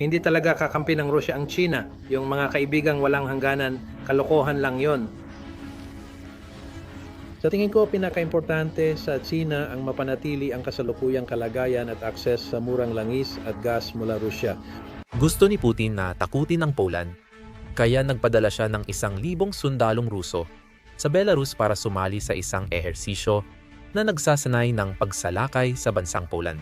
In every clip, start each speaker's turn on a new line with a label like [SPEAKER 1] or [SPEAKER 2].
[SPEAKER 1] Hindi talaga kakampi ng Rusya ang China. Yung mga kaibigang walang hangganan, kalokohan lang yon. Sa tingin ko, pinaka-importante sa China ang mapanatili ang kasalukuyang kalagayan at akses sa murang langis at gas mula Rusya.
[SPEAKER 2] Gusto ni Putin na takutin ang Poland, kaya nagpadala siya ng isang libong sundalong Ruso sa Belarus para sumali sa isang ehersisyo na nagsasanay ng pagsalakay sa bansang Poland.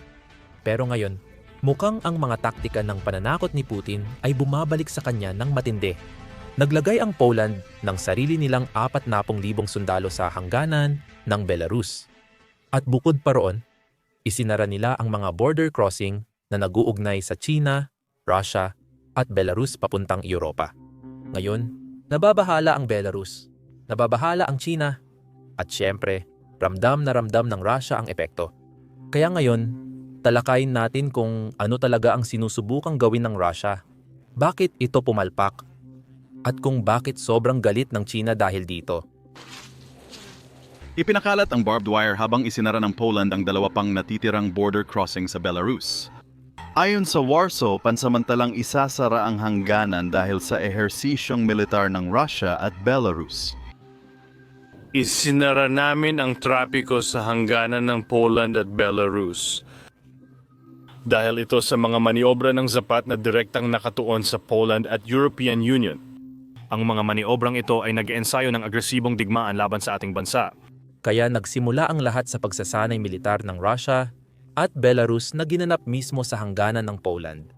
[SPEAKER 2] Pero ngayon, mukhang ang mga taktika ng pananakot ni Putin ay bumabalik sa kanya ng matindi. Naglagay ang Poland ng sarili nilang 40,000 sundalo sa hangganan ng Belarus. At bukod pa roon, isinara nila ang mga border crossing na naguugnay sa China, Russia at Belarus papuntang Europa. Ngayon, nababahala ang Belarus, nababahala ang China, at syempre, ramdam na ramdam ng Russia ang epekto. Kaya ngayon, talakayin natin kung ano talaga ang sinusubukang gawin ng Russia, bakit ito pumalpak, at kung bakit sobrang galit ng China dahil dito.
[SPEAKER 3] Ipinakalat ang barbed wire habang isinara ng Poland ang dalawa pang natitirang border crossing sa Belarus.
[SPEAKER 4] Ayon sa Warsaw, pansamantalang isasara ang hangganan dahil sa ehersisyong militar ng Russia at Belarus.
[SPEAKER 5] Isinara namin ang trapiko sa hangganan ng Poland at Belarus. Dahil ito sa mga maniobra ng zapat na direktang nakatuon sa Poland at European Union. Ang mga maniobrang ito ay nag-ensayo ng agresibong digmaan laban sa ating bansa.
[SPEAKER 2] Kaya nagsimula ang lahat sa pagsasanay militar ng Russia at Belarus na ginanap mismo sa hangganan ng Poland.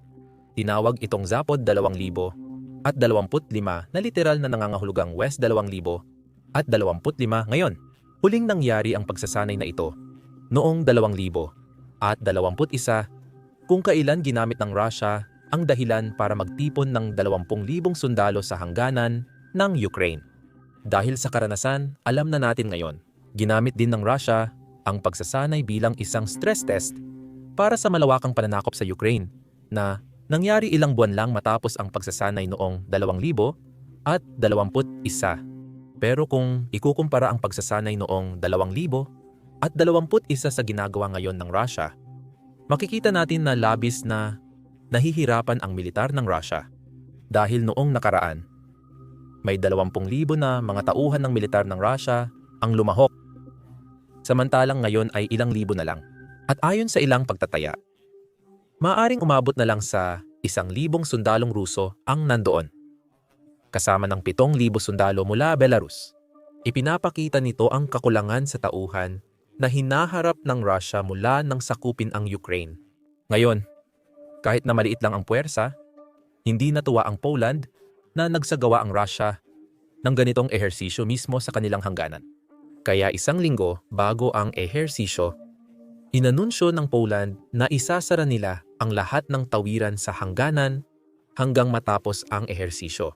[SPEAKER 2] Tinawag itong Zapad 2000 at 25 na literal na nangangahulugang West 2000 at 25 ngayon. Huling nangyari ang pagsasanay na ito noong 2000 at 21 kung kailan ginamit ng Russia ang dahilan para magtipon ng 20,000 sundalo sa hangganan ng Ukraine. Dahil sa karanasan, alam na natin ngayon, ginamit din ng Russia ang pagsasanay bilang isang stress test para sa malawakang pananakop sa Ukraine na nangyari ilang buwan lang matapos ang pagsasanay noong 2000 at 21. Pero kung ikukumpara ang pagsasanay noong 2000 at 21 sa ginagawa ngayon ng Russia, makikita natin na labis na nahihirapan ang militar ng Russia dahil noong nakaraan, may 20,000 na mga tauhan ng militar ng Russia ang lumahok samantalang ngayon ay ilang libo na lang. At ayon sa ilang pagtataya, maaring umabot na lang sa isang libong sundalong Ruso ang nandoon. Kasama ng pitong libo sundalo mula Belarus. Ipinapakita nito ang kakulangan sa tauhan na hinaharap ng Russia mula nang sakupin ang Ukraine. Ngayon, kahit na maliit lang ang puwersa, hindi natuwa ang Poland na nagsagawa ang Russia ng ganitong ehersisyo mismo sa kanilang hangganan. Kaya isang linggo bago ang ehersisyo, inanunsyo ng Poland na isasara nila ang lahat ng tawiran sa hangganan hanggang matapos ang ehersisyo.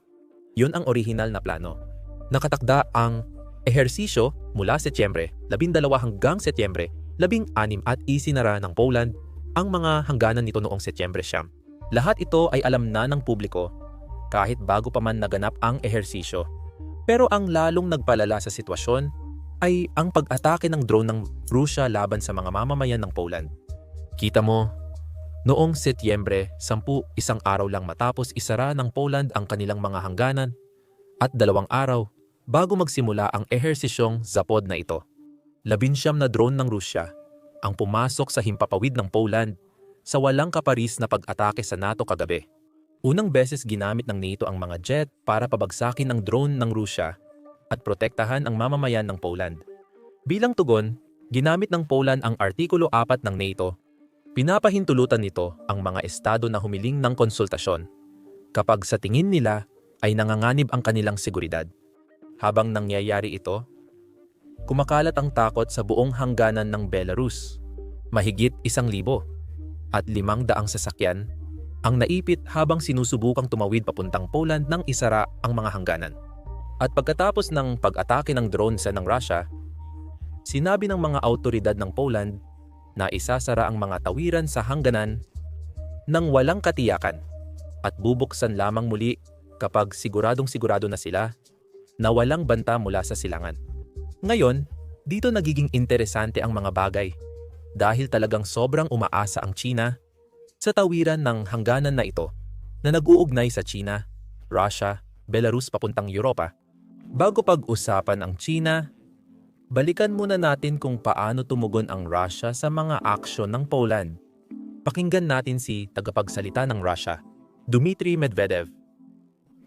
[SPEAKER 2] Yun ang orihinal na plano. Nakatakda ang ehersisyo mula Setyembre 12 hanggang Setyembre 16 at isinara ng Poland ang mga hangganan nito noong Setyembre siyam. Lahat ito ay alam na ng publiko kahit bago pa man naganap ang ehersisyo. Pero ang lalong nagpalala sa sitwasyon ay ang pag-atake ng drone ng Russia laban sa mga mamamayan ng Poland. Kita mo, noong Setyembre, sampu isang araw lang matapos isara ng Poland ang kanilang mga hangganan at dalawang araw bago magsimula ang ehersisyong Zapod na ito. Labinsyam na drone ng Russia ang pumasok sa himpapawid ng Poland sa walang kaparis na pag-atake sa NATO kagabi. Unang beses ginamit ng NATO ang mga jet para pabagsakin ang drone ng Russia at protektahan ang mamamayan ng Poland. Bilang tugon, ginamit ng Poland ang Artikulo 4 ng NATO. Pinapahintulutan nito ang mga estado na humiling ng konsultasyon kapag sa tingin nila ay nanganganib ang kanilang seguridad. Habang nangyayari ito, kumakalat ang takot sa buong hangganan ng Belarus. Mahigit isang libo at limang daang sasakyan ang naipit habang sinusubukang tumawid papuntang Poland nang isara ang mga hangganan. At pagkatapos ng pag-atake ng drone sa ng Russia, sinabi ng mga autoridad ng Poland na isasara ang mga tawiran sa hangganan nang walang katiyakan at bubuksan lamang muli kapag siguradong sigurado na sila na walang banta mula sa silangan. Ngayon, dito nagiging interesante ang mga bagay dahil talagang sobrang umaasa ang China sa tawiran ng hangganan na ito na nag-uugnay sa China, Russia, Belarus papuntang Europa. Bago pag-usapan ang China, balikan muna natin kung paano tumugon ang Russia sa mga aksyon ng Poland. Pakinggan natin si tagapagsalita ng Russia, Dmitry Medvedev.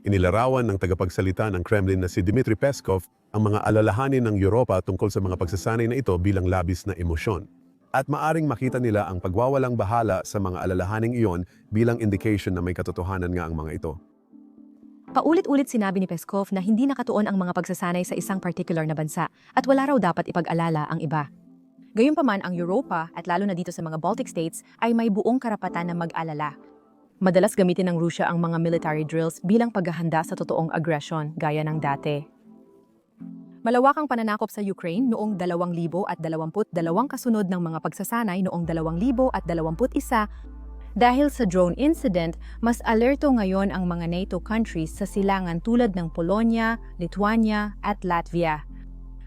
[SPEAKER 6] Inilarawan ng tagapagsalita ng Kremlin na si Dmitry Peskov ang mga alalahanin ng Europa tungkol sa mga pagsasanay na ito bilang labis na emosyon. At maaring makita nila ang pagwawalang bahala sa mga alalahaning iyon bilang indication na may katotohanan nga ang mga ito.
[SPEAKER 7] Paulit-ulit sinabi ni Peskov na hindi nakatuon ang mga pagsasanay sa isang particular na bansa at wala raw dapat ipag-alala ang iba. Gayunpaman ang Europa at lalo na dito sa mga Baltic states ay may buong karapatan na mag-alala. Madalas gamitin ng Russia ang mga military drills bilang paghahanda sa totoong aggression gaya ng dati. Malawakang pananakop sa Ukraine noong 2022 kasunod ng mga pagsasanay noong 2021 dahil sa drone incident, mas alerto ngayon ang mga NATO countries sa silangan tulad ng Polonia, Lithuania at Latvia.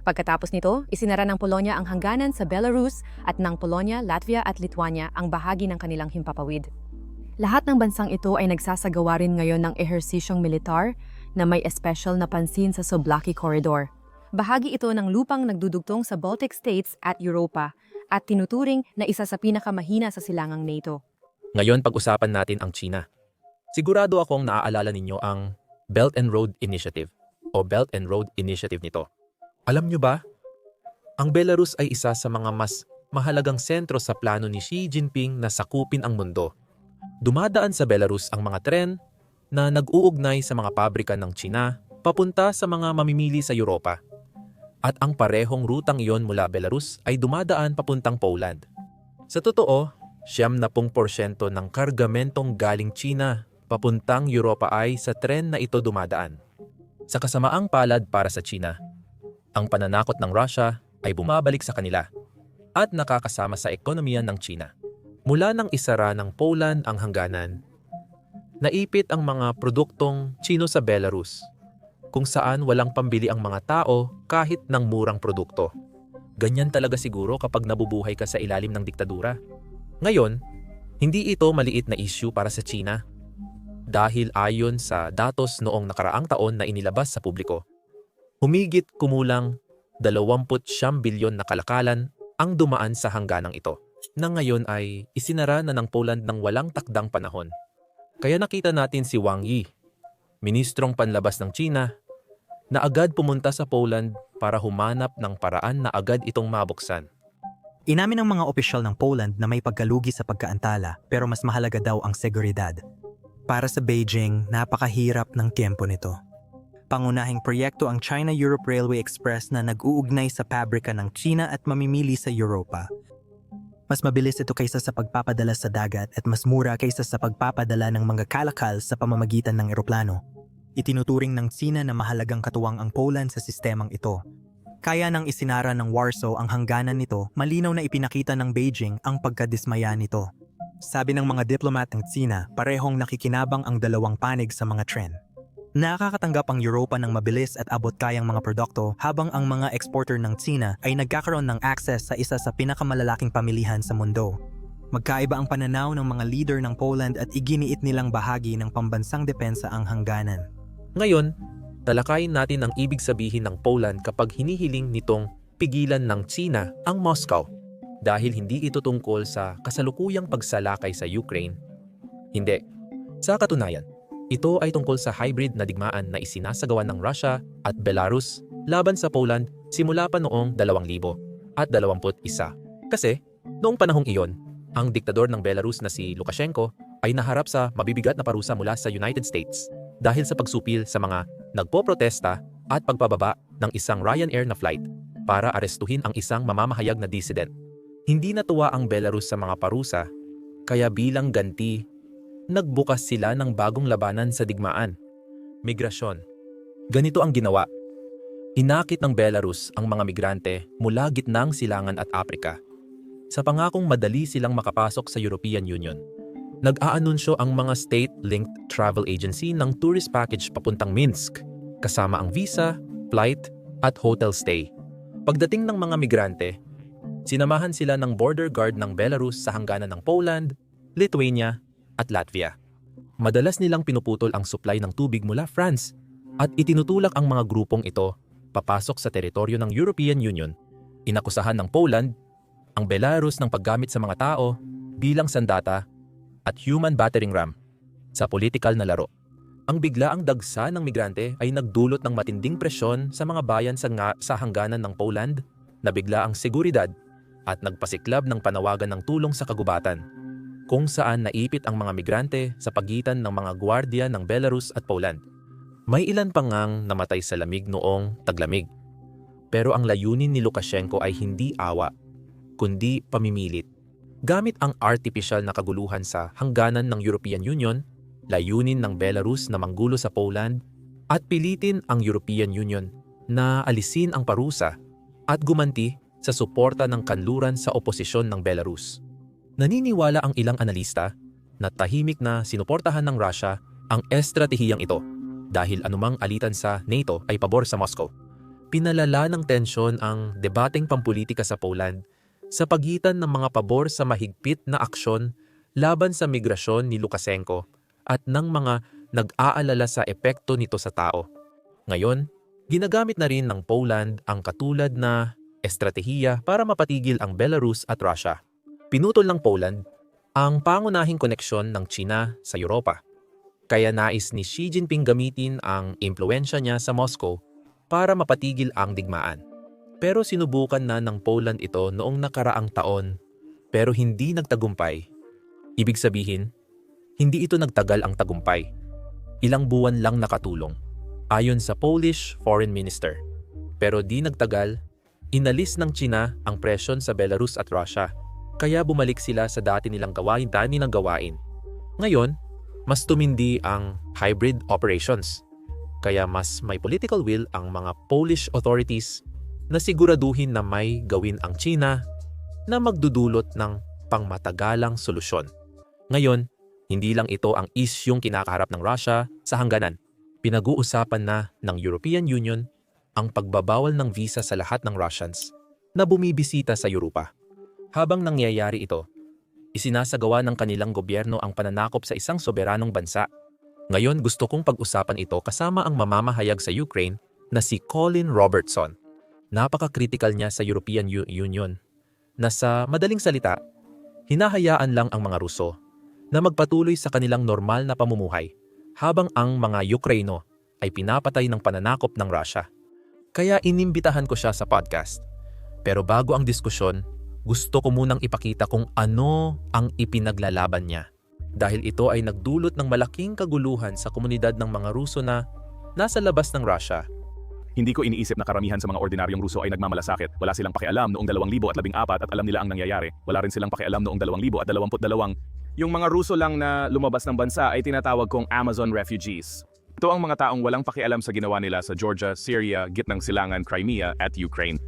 [SPEAKER 7] Pagkatapos nito, isinara ng Polonia ang hangganan sa Belarus at ng Polonia, Latvia at Lithuania ang bahagi ng kanilang himpapawid. Lahat ng bansang ito ay nagsasagawa rin ngayon ng ehersisyong militar na may espesyal na pansin sa Soblaki Corridor. Bahagi ito ng lupang nagdudugtong sa Baltic States at Europa at tinuturing na isa sa pinakamahina sa silangang NATO.
[SPEAKER 2] Ngayon pag-usapan natin ang China. Sigurado akong naaalala ninyo ang Belt and Road Initiative o Belt and Road Initiative nito. Alam nyo ba? Ang Belarus ay isa sa mga mas mahalagang sentro sa plano ni Xi Jinping na sakupin ang mundo. Dumadaan sa Belarus ang mga tren na nag-uugnay sa mga pabrika ng China papunta sa mga mamimili sa Europa. At ang parehong rutang iyon mula Belarus ay dumadaan papuntang Poland. Sa totoo, siyam na pung porsyento ng kargamentong galing China papuntang Europa ay sa tren na ito dumadaan. Sa kasamaang palad para sa China, ang pananakot ng Russia ay bumabalik sa kanila at nakakasama sa ekonomiya ng China. Mula nang isara ng Poland ang hangganan, naipit ang mga produktong Chino sa Belarus kung saan walang pambili ang mga tao kahit ng murang produkto. Ganyan talaga siguro kapag nabubuhay ka sa ilalim ng diktadura. Ngayon, hindi ito maliit na issue para sa China dahil ayon sa datos noong nakaraang taon na inilabas sa publiko, humigit kumulang 29 bilyon na kalakalan ang dumaan sa hangganang ito na ngayon ay isinara na ng Poland ng walang takdang panahon. Kaya nakita natin si Wang Yi, ministrong panlabas ng China, na agad pumunta sa Poland para humanap ng paraan na agad itong mabuksan.
[SPEAKER 8] Inamin ng mga opisyal ng Poland na may pagkalugi sa pagkaantala pero mas mahalaga daw ang seguridad. Para sa Beijing, napakahirap ng tiempo nito. Pangunahing proyekto ang China-Europe Railway Express na nag-uugnay sa pabrika ng China at mamimili sa Europa. Mas mabilis ito kaysa sa pagpapadala sa dagat at mas mura kaysa sa pagpapadala ng mga kalakal sa pamamagitan ng eroplano. Itinuturing ng China na mahalagang katuwang ang Poland sa sistemang ito. Kaya nang isinara ng Warsaw ang hangganan nito, malinaw na ipinakita ng Beijing ang pagkadismaya nito. Sabi ng mga diplomat ng China, parehong nakikinabang ang dalawang panig sa mga trend. Nakakatanggap ang Europa ng mabilis at abot-kayang mga produkto habang ang mga exporter ng China ay nagkakaroon ng access sa isa sa pinakamalalaking pamilihan sa mundo. Magkaiba ang pananaw ng mga leader ng Poland at iginiit nilang bahagi ng pambansang depensa ang hangganan.
[SPEAKER 2] Ngayon, talakayin natin ang ibig sabihin ng Poland kapag hinihiling nitong pigilan ng China ang Moscow dahil hindi ito tungkol sa kasalukuyang pagsalakay sa Ukraine. Hindi. Sa katunayan, ito ay tungkol sa hybrid na digmaan na isinasagawa ng Russia at Belarus laban sa Poland simula pa noong 2000 at 21. Kasi, noong panahong iyon, ang diktador ng Belarus na si Lukashenko ay naharap sa mabibigat na parusa mula sa United States dahil sa pagsupil sa mga nagpoprotesta at pagpababa ng isang Ryanair na flight para arestuhin ang isang mamamahayag na dissident. Hindi natuwa ang Belarus sa mga parusa, kaya bilang ganti, nagbukas sila ng bagong labanan sa digmaan. Migrasyon. Ganito ang ginawa. Inakit ng Belarus ang mga migrante mula gitnang silangan at Aprika. Sa pangakong madali silang makapasok sa European Union. Nag-aanunsyo ang mga state-linked travel agency ng tourist package papuntang Minsk, kasama ang visa, flight, at hotel stay. Pagdating ng mga migrante, sinamahan sila ng border guard ng Belarus sa hangganan ng Poland, Lithuania, at Latvia. Madalas nilang pinuputol ang supply ng tubig mula France at itinutulak ang mga grupong ito papasok sa teritoryo ng European Union. Inakusahan ng Poland ang Belarus ng paggamit sa mga tao bilang sandata at human battering ram sa politikal na laro. Ang biglaang dagsa ng migrante ay nagdulot ng matinding presyon sa mga bayan sa, nga, sa hangganan ng Poland na biglaang seguridad at nagpasiklab ng panawagan ng tulong sa kagubatan kung saan naipit ang mga migrante sa pagitan ng mga gwardiya ng Belarus at Poland. May ilan pang ngang namatay sa lamig noong taglamig. Pero ang layunin ni Lukashenko ay hindi awa, kundi pamimilit. Gamit ang artificial na kaguluhan sa hangganan ng European Union, layunin ng Belarus na manggulo sa Poland at pilitin ang European Union na alisin ang parusa at gumanti sa suporta ng kanluran sa oposisyon ng Belarus. Naniniwala ang ilang analista na tahimik na sinuportahan ng Russia ang estratehiyang ito dahil anumang alitan sa NATO ay pabor sa Moscow. Pinalala ng tensyon ang debateng pampolitika sa Poland sa pagitan ng mga pabor sa mahigpit na aksyon laban sa migrasyon ni Lukashenko at ng mga nag-aalala sa epekto nito sa tao. Ngayon, ginagamit na rin ng Poland ang katulad na estratehiya para mapatigil ang Belarus at Russia. Pinutol ng Poland ang pangunahing koneksyon ng China sa Europa. Kaya nais ni Xi Jinping gamitin ang impluensya niya sa Moscow para mapatigil ang digmaan. Pero sinubukan na ng Poland ito noong nakaraang taon pero hindi nagtagumpay. Ibig sabihin, hindi ito nagtagal ang tagumpay. Ilang buwan lang nakatulong, ayon sa Polish Foreign Minister. Pero di nagtagal, inalis ng China ang presyon sa Belarus at Russia, kaya bumalik sila sa dati nilang gawain dani ng gawain. Ngayon, mas tumindi ang hybrid operations. Kaya mas may political will ang mga Polish authorities na siguraduhin na may gawin ang China na magdudulot ng pangmatagalang solusyon. Ngayon, hindi lang ito ang isyong kinakaharap ng Russia sa hangganan. Pinag-uusapan na ng European Union ang pagbabawal ng visa sa lahat ng Russians na bumibisita sa Europa. Habang nangyayari ito, isinasagawa ng kanilang gobyerno ang pananakop sa isang soberanong bansa. Ngayon gusto kong pag-usapan ito kasama ang mamamahayag sa Ukraine na si Colin Robertson. Napaka-critical niya sa European Union na sa madaling salita, hinahayaan lang ang mga Ruso na magpatuloy sa kanilang normal na pamumuhay habang ang mga Ukraino ay pinapatay ng pananakop ng Russia. Kaya inimbitahan ko siya sa podcast. Pero bago ang diskusyon, gusto ko munang ipakita kung ano ang ipinaglalaban niya. Dahil ito ay nagdulot ng malaking kaguluhan sa komunidad ng mga Ruso na nasa labas ng Russia.
[SPEAKER 3] Hindi ko iniisip na karamihan sa mga ordinaryong Ruso ay nagmamalasakit. Wala silang pakialam noong 2014 at alam nila ang nangyayari. Wala rin silang pakialam noong 2022. Yung mga Ruso lang na lumabas ng bansa ay tinatawag kong Amazon refugees. Ito ang mga taong walang pakialam sa ginawa nila sa Georgia, Syria, gitnang silangan, Crimea at Ukraine.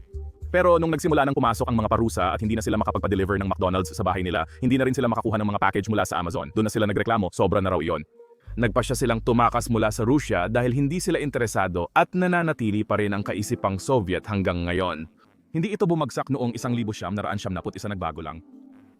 [SPEAKER 3] Pero nung nagsimula nang pumasok ang mga parusa at hindi na sila makapagpa-deliver ng McDonald's sa bahay nila, hindi na rin sila makakuha ng mga package mula sa Amazon. Doon na sila nagreklamo, sobra na raw iyon. Nagpasya silang tumakas mula sa Rusya dahil hindi sila interesado at nananatili pa rin ang kaisipang Soviet hanggang ngayon. Hindi ito bumagsak noong 1971 nagbago lang.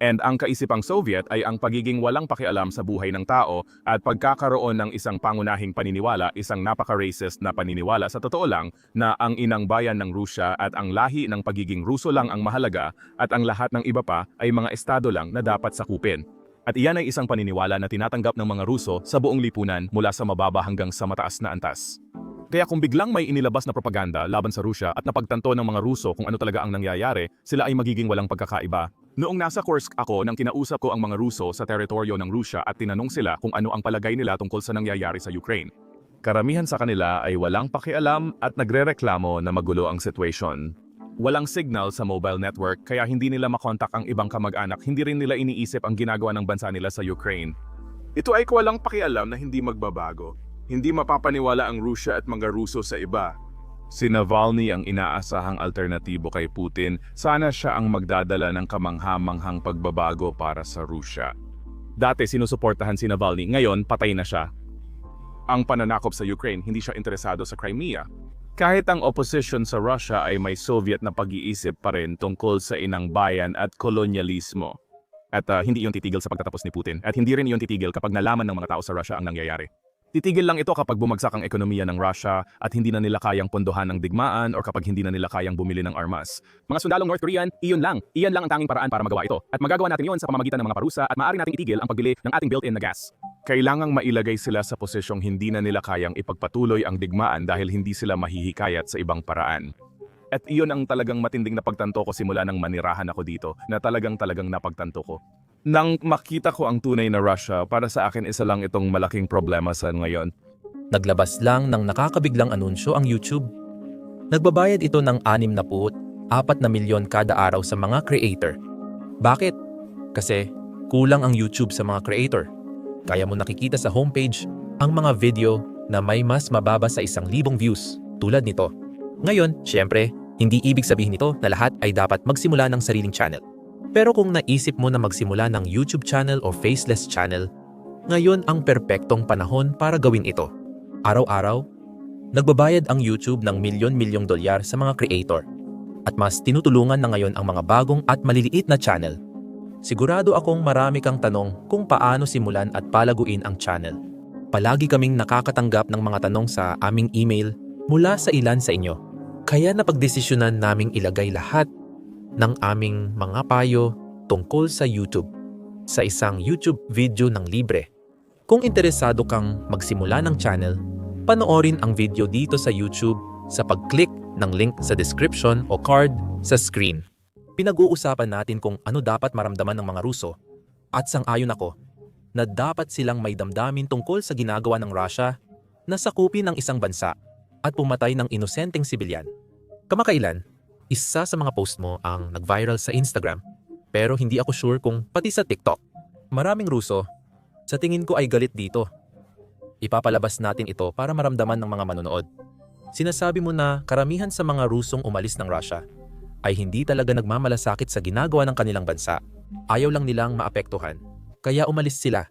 [SPEAKER 3] And ang kaisipang Soviet ay ang pagiging walang pakialam sa buhay ng tao at pagkakaroon ng isang pangunahing paniniwala, isang napaka-racist na paniniwala sa totoo lang na ang inang bayan ng Rusya at ang lahi ng pagiging Ruso lang ang mahalaga at ang lahat ng iba pa ay mga estado lang na dapat sakupin. At iyan ay isang paniniwala na tinatanggap ng mga Ruso sa buong lipunan mula sa mababa hanggang sa mataas na antas. Kaya kung biglang may inilabas na propaganda laban sa Rusya at napagtanto ng mga Ruso kung ano talaga ang nangyayari, sila ay magiging walang pagkakaiba. Noong nasa Kursk ako nang kinausap ko ang mga Ruso sa teritoryo ng Rusya at tinanong sila kung ano ang palagay nila tungkol sa nangyayari sa Ukraine. Karamihan sa kanila ay walang pakialam at nagrereklamo na magulo ang situation. Walang signal sa mobile network kaya hindi nila makontak ang ibang kamag-anak, hindi rin nila iniisip ang ginagawa ng bansa nila sa Ukraine. Ito ay walang pakialam na hindi magbabago. Hindi mapapaniwala ang Rusya at mga Ruso sa iba. Si Navalny ang inaasahang alternatibo kay Putin, sana siya ang magdadala ng kamanghamanghang pagbabago para sa Rusya. Dati sinusuportahan si Navalny, ngayon patay na siya. Ang pananakop sa Ukraine, hindi siya interesado sa Crimea. Kahit ang opposition sa Russia ay may Soviet na pag-iisip pa rin tungkol sa inang bayan at kolonyalismo. At ah, hindi iyon titigil sa pagtatapos ni Putin. At hindi rin iyon titigil kapag nalaman ng mga tao sa Russia ang nangyayari. Titigil lang ito kapag bumagsak ang ekonomiya ng Russia at hindi na nila kayang pondohan ng digmaan or kapag hindi na nila kayang bumili ng armas. Mga sundalong North Korean, iyon lang. Iyan lang ang tanging paraan para magawa ito. At magagawa natin iyon sa pamamagitan ng mga parusa at maaari nating itigil ang pagbili ng ating built-in na gas. Kailangang mailagay sila sa posisyong hindi na nila kayang ipagpatuloy ang digmaan dahil hindi sila mahihikayat sa ibang paraan. At iyon ang talagang matinding napagtanto ko simula nang manirahan ako dito, na talagang talagang napagtanto ko. Nang makita ko ang tunay na Russia, para sa akin isa lang itong malaking problema sa ngayon.
[SPEAKER 2] Naglabas lang ng nakakabiglang anunsyo ang YouTube. Nagbabayad ito ng 6 na puot, 4 na milyon kada araw sa mga creator. Bakit? Kasi kulang ang YouTube sa mga creator. Kaya mo nakikita sa homepage ang mga video na may mas mababa sa isang libong views tulad nito. Ngayon, syempre, hindi ibig sabihin nito na lahat ay dapat magsimula ng sariling channel. Pero kung naisip mo na magsimula ng YouTube channel o faceless channel, ngayon ang perpektong panahon para gawin ito. Araw-araw, nagbabayad ang YouTube ng milyon-milyong dolyar sa mga creator. At mas tinutulungan na ngayon ang mga bagong at maliliit na channel. Sigurado akong marami kang tanong kung paano simulan at palaguin ang channel. Palagi kaming nakakatanggap ng mga tanong sa aming email mula sa ilan sa inyo. Kaya napagdesisyonan naming ilagay lahat ng aming mga payo tungkol sa YouTube sa isang YouTube video ng libre. Kung interesado kang magsimula ng channel, panoorin ang video dito sa YouTube sa pag-click ng link sa description o card sa screen. Pinag-uusapan natin kung ano dapat maramdaman ng mga Ruso at sang-ayon ako na dapat silang may damdamin tungkol sa ginagawa ng Russia na sakupin ng isang bansa at pumatay ng inosenteng sibilyan. Kamakailan, isa sa mga post mo ang nag-viral sa Instagram pero hindi ako sure kung pati sa TikTok. Maraming Ruso, sa tingin ko ay galit dito. Ipapalabas natin ito para maramdaman ng mga manonood. Sinasabi mo na karamihan sa mga Rusong umalis ng Russia ay hindi talaga nagmamalasakit sa ginagawa ng kanilang bansa. Ayaw lang nilang maapektuhan. Kaya umalis sila.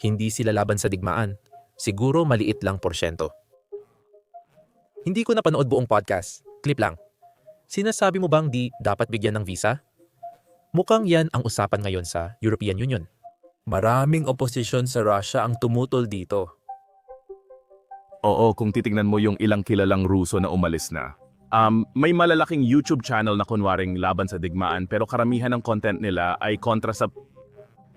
[SPEAKER 2] Hindi sila laban sa digmaan. Siguro maliit lang porsyento. Hindi ko napanood buong podcast. Clip lang. Sinasabi mo bang di dapat bigyan ng visa? Mukhang yan ang usapan ngayon sa European Union. Maraming oposisyon sa Russia ang tumutol dito.
[SPEAKER 3] Oo, kung titignan mo yung ilang kilalang Ruso na umalis na. Um, may malalaking YouTube channel na kunwaring laban sa digmaan pero karamihan ng content nila ay kontra sa...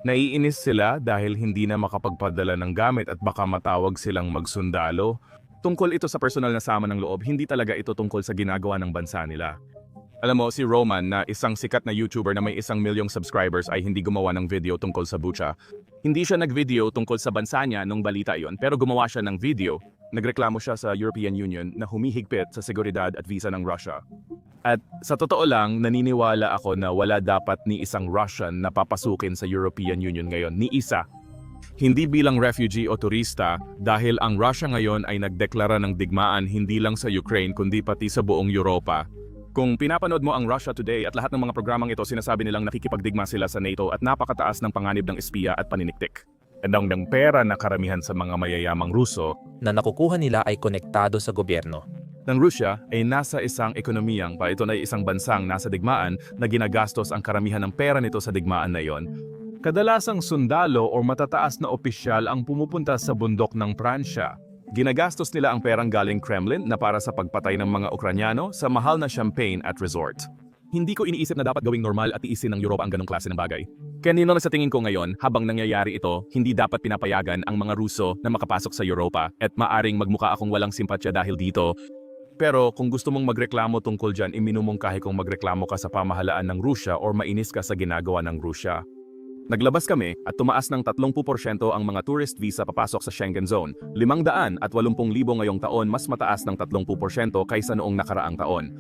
[SPEAKER 3] Naiinis sila dahil hindi na makapagpadala ng gamit at baka matawag silang magsundalo. Tungkol ito sa personal na sama ng loob, hindi talaga ito tungkol sa ginagawa ng bansa nila. Alam mo, si Roman na isang sikat na YouTuber na may isang milyong subscribers ay hindi gumawa ng video tungkol sa Bucha. Hindi siya nag-video tungkol sa bansa niya nung balita yon pero gumawa siya ng video. Nagreklamo siya sa European Union na humihigpit sa seguridad at visa ng Russia. At sa totoo lang, naniniwala ako na wala dapat ni isang Russian na papasukin sa European Union ngayon. Ni isa. Hindi bilang refugee o turista dahil ang Russia ngayon ay nagdeklara ng digmaan hindi lang sa Ukraine kundi pati sa buong Europa. Kung pinapanood mo ang Russia Today at lahat ng mga programang ito sinasabi nilang nakikipagdigma sila sa NATO at napakataas ng panganib ng espiya at paniniktik. At ang ng pera na karamihan sa mga mayayamang Ruso
[SPEAKER 2] Na nakukuha nila ay konektado sa gobyerno.
[SPEAKER 3] ng Russia ay nasa isang ekonomiyang pa ito na isang bansang nasa digmaan na ginagastos ang karamihan ng pera nito sa digmaan na iyon. Kadalasang sundalo o matataas na opisyal ang pumupunta sa bundok ng Pransya. Ginagastos nila ang perang galing Kremlin na para sa pagpatay ng mga Ukranyano sa mahal na champagne at resort. Hindi ko iniisip na dapat gawing normal at iisin ng Europa ang ganong klase ng bagay. Kanino na sa tingin ko ngayon, habang nangyayari ito, hindi dapat pinapayagan ang mga Ruso na makapasok sa Europa at maaring magmuka akong walang simpatya dahil dito. Pero kung gusto mong magreklamo tungkol dyan, iminumungkahi kong magreklamo ka sa pamahalaan ng Rusya or mainis ka sa ginagawa ng Rusya. Naglabas kami at tumaas ng 30% ang mga tourist visa papasok sa Schengen Zone. 500 at 80,000 ngayong taon mas mataas ng 30% kaysa noong nakaraang taon.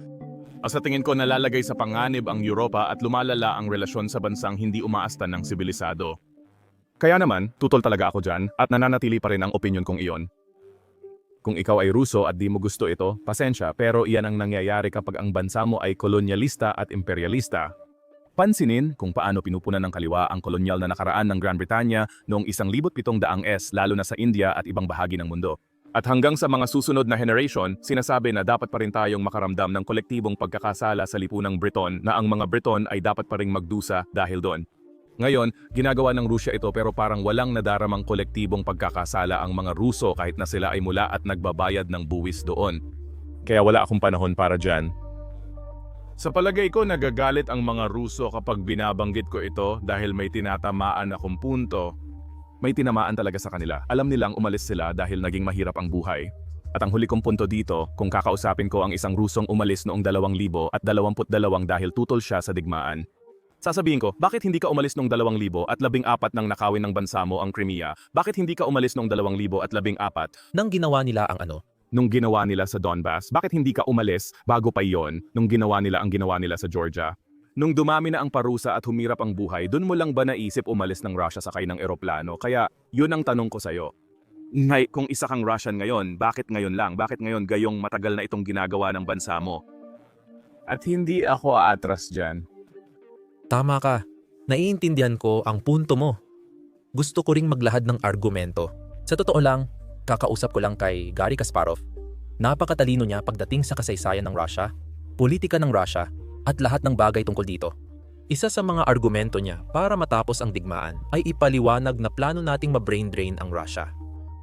[SPEAKER 3] Sa tingin ko nalalagay sa panganib ang Europa at lumalala ang relasyon sa bansang hindi umaasta ng sibilisado. Kaya naman, tutol talaga ako dyan at nananatili pa rin ang opinion kong iyon. Kung ikaw ay Ruso at di mo gusto ito, pasensya pero iyan ang nangyayari kapag ang bansa mo ay kolonyalista at imperialista. Pansinin kung paano pinupunan ng kaliwa ang kolonyal na nakaraan ng Gran Britanya noong 1700 S lalo na sa India at ibang bahagi ng mundo. At hanggang sa mga susunod na generation, sinasabi na dapat pa rin tayong makaramdam ng kolektibong pagkakasala sa lipunang Briton na ang mga Briton ay dapat pa rin magdusa dahil doon. Ngayon, ginagawa ng Rusya ito pero parang walang nadaramang kolektibong pagkakasala ang mga Ruso kahit na sila ay mula at nagbabayad ng buwis doon. Kaya wala akong panahon para dyan. Sa palagay ko, nagagalit ang mga Ruso kapag binabanggit ko ito dahil may tinatamaan akong punto. May tinamaan talaga sa kanila. Alam nilang umalis sila dahil naging mahirap ang buhay. At ang huli kong punto dito, kung kakausapin ko ang isang Rusong umalis noong 2000 at 22 dahil tutol siya sa digmaan, Sasabihin ko, bakit hindi ka umalis noong 2000 at 14 nang nakawin ng bansa mo ang Crimea? Bakit hindi ka umalis noong 2000 at 14
[SPEAKER 2] Nang ginawa nila ang ano,
[SPEAKER 3] nung ginawa nila sa Donbas? Bakit hindi ka umalis bago pa yon nung ginawa nila ang ginawa nila sa Georgia? Nung dumami na ang parusa at humirap ang buhay, dun mo lang ba naisip umalis ng Russia sakay ng eroplano? Kaya yun ang tanong ko sa'yo. Ngay, kung isa kang Russian ngayon, bakit ngayon lang? Bakit ngayon gayong matagal na itong ginagawa ng bansa mo? At hindi ako aatras dyan.
[SPEAKER 2] tama ka. Naiintindihan ko ang punto mo. Gusto ko ring maglahad ng argumento. Sa totoo lang, kakausap ko lang kay Gary Kasparov. Napakatalino niya pagdating sa kasaysayan ng Russia, politika ng Russia, at lahat ng bagay tungkol dito. Isa sa mga argumento niya para matapos ang digmaan ay ipaliwanag na plano nating ma-brain drain ang Russia.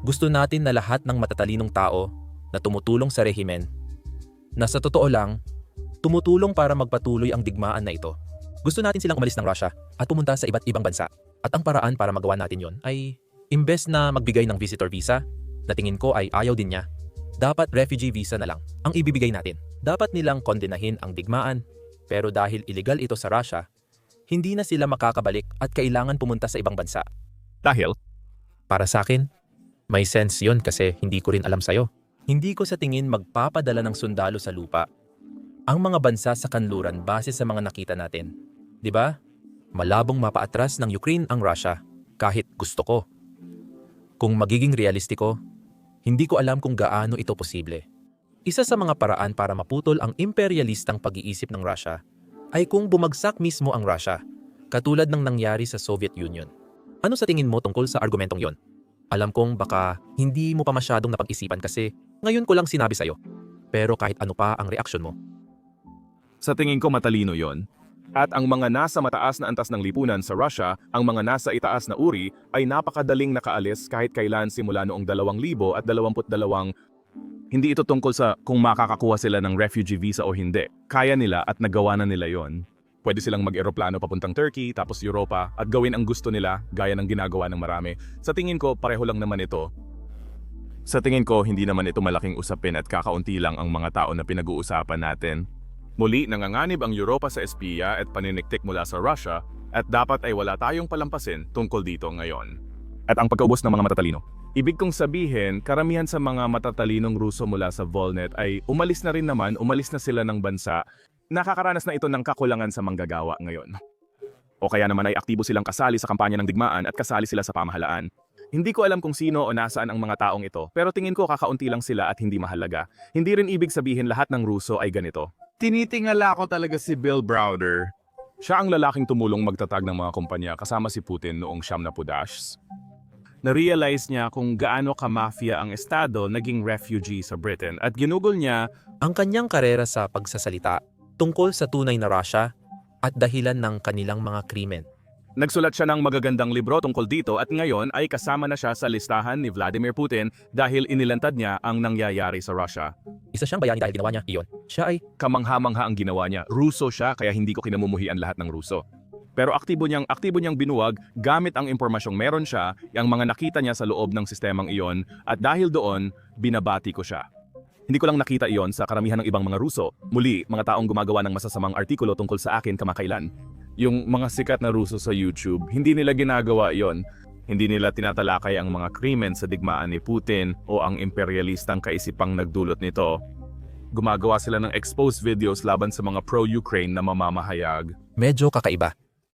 [SPEAKER 2] Gusto natin na lahat ng matatalinong tao na tumutulong sa rehimen, na sa totoo lang, tumutulong para magpatuloy ang digmaan na ito. Gusto natin silang umalis ng Russia at pumunta sa iba't ibang bansa. At ang paraan para magawa natin yon ay imbes na magbigay ng visitor visa, na tingin ko ay ayaw din niya, dapat refugee visa na lang ang ibibigay natin. Dapat nilang kondenahin ang digmaan, pero dahil illegal ito sa Russia, hindi na sila makakabalik at kailangan pumunta sa ibang bansa.
[SPEAKER 3] Dahil,
[SPEAKER 2] Para sa akin, may sense yon kasi hindi ko rin alam sa'yo. Hindi ko sa tingin magpapadala ng sundalo sa lupa. Ang mga bansa sa kanluran base sa mga nakita natin. 'Di ba? Malabong mapaatras ng Ukraine ang Russia kahit gusto ko. Kung magiging realistiko, hindi ko alam kung gaano ito posible. Isa sa mga paraan para maputol ang imperialistang pag-iisip ng Russia ay kung bumagsak mismo ang Russia, katulad ng nangyari sa Soviet Union. Ano sa tingin mo tungkol sa argumentong yon? Alam kong baka hindi mo pa masyadong napag-isipan kasi ngayon ko lang sinabi sa'yo. Pero kahit ano pa ang reaksyon mo,
[SPEAKER 3] Sa tingin ko matalino yon. At ang mga nasa mataas na antas ng lipunan sa Russia, ang mga nasa itaas na uri, ay napakadaling nakaalis kahit kailan simula noong 2000 at 22. Hindi ito tungkol sa kung makakakuha sila ng refugee visa o hindi. Kaya nila at nagawa na nila yon. Pwede silang mag-eroplano papuntang Turkey, tapos Europa, at gawin ang gusto nila gaya ng ginagawa ng marami. Sa tingin ko, pareho lang naman ito. Sa tingin ko, hindi naman ito malaking usapin at kakaunti lang ang mga tao na pinag-uusapan natin. Muli, nanganganib ang Europa sa espiya at paniniktik mula sa Russia at dapat ay wala tayong palampasin tungkol dito ngayon. At ang pagkaubos ng mga matatalino. Ibig kong sabihin, karamihan sa mga matatalinong Ruso mula sa Volnet ay umalis na rin naman, umalis na sila ng bansa. Nakakaranas na ito ng kakulangan sa manggagawa ngayon. O kaya naman ay aktibo silang kasali sa kampanya ng digmaan at kasali sila sa pamahalaan. Hindi ko alam kung sino o nasaan ang mga taong ito, pero tingin ko kakaunti lang sila at hindi mahalaga. Hindi rin ibig sabihin lahat ng Ruso ay ganito.
[SPEAKER 9] Tinitingala ko talaga si Bill Browder.
[SPEAKER 3] Siya ang lalaking tumulong magtatag ng mga kumpanya kasama si Putin noong siyam na pudashs. Na-realize niya kung gaano ka-mafia ang estado naging refugee sa Britain at ginugol niya
[SPEAKER 2] ang kanyang karera sa pagsasalita tungkol sa tunay na Russia at dahilan ng kanilang mga krimen.
[SPEAKER 3] Nagsulat siya ng magagandang libro tungkol dito at ngayon ay kasama na siya sa listahan ni Vladimir Putin dahil inilantad niya ang nangyayari sa Russia.
[SPEAKER 2] Isa siyang bayani dahil ginawa niya iyon. Siya ay
[SPEAKER 3] Kamangha-mangha ang ginawa niya. Ruso siya kaya hindi ko kinamumuhian lahat ng Ruso. Pero aktibo niyang aktibo niyang binuwag gamit ang impormasyong meron siya, ang mga nakita niya sa loob ng sistemang iyon at dahil doon, binabati ko siya. Hindi ko lang nakita iyon sa karamihan ng ibang mga Ruso. Muli, mga taong gumagawa ng masasamang artikulo tungkol sa akin kamakailan. Yung mga sikat na Ruso sa YouTube, hindi nila ginagawa iyon. Hindi nila tinatalakay ang mga krimen sa digmaan ni Putin o ang imperialistang kaisipang nagdulot nito. Gumagawa sila ng exposed videos laban sa mga pro-Ukraine na mamamahayag.
[SPEAKER 2] medyo kakaiba.